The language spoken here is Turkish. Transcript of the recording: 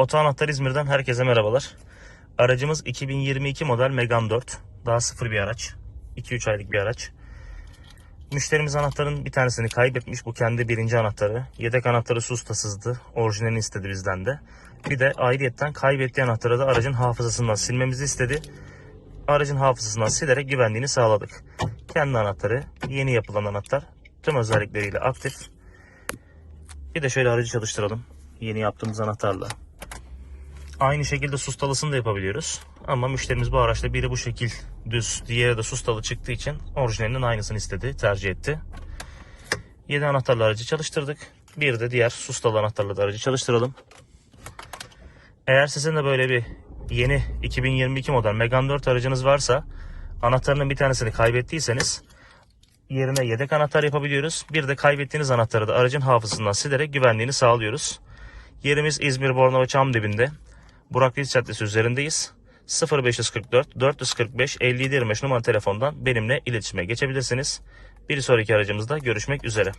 Oto Anahtar İzmir'den herkese merhabalar. Aracımız 2022 model Megane 4. Daha sıfır bir araç. 2-3 aylık bir araç. Müşterimiz anahtarın bir tanesini kaybetmiş. Bu kendi birinci anahtarı. Yedek anahtarı su ustasızdı. Orijinalini istedi bizden de. Bir de ayrıyetten kaybettiği anahtarı da aracın hafızasından silmemizi istedi. Aracın hafızasından silerek güvenliğini sağladık. Kendi anahtarı, yeni yapılan anahtar. Tüm özellikleriyle aktif. Bir de şöyle aracı çalıştıralım. Yeni yaptığımız anahtarla. Aynı şekilde sustalısını da yapabiliyoruz. Ama müşterimiz bu araçta biri bu şekil düz, diğeri de sustalı çıktığı için orijinalinin aynısını istedi, tercih etti. 7 anahtarla aracı çalıştırdık. Bir de diğer sustalı anahtarla da aracı çalıştıralım. Eğer sizin de böyle bir yeni 2022 model Megane 4 aracınız varsa anahtarının bir tanesini kaybettiyseniz yerine yedek anahtar yapabiliyoruz. Bir de kaybettiğiniz anahtarı da aracın hafızasından silerek güvenliğini sağlıyoruz. Yerimiz İzmir Bornova Çam dibinde. Burak Reis Caddesi üzerindeyiz. 0544 445 57 25 numaralı telefondan benimle iletişime geçebilirsiniz. Bir sonraki aracımızda görüşmek üzere.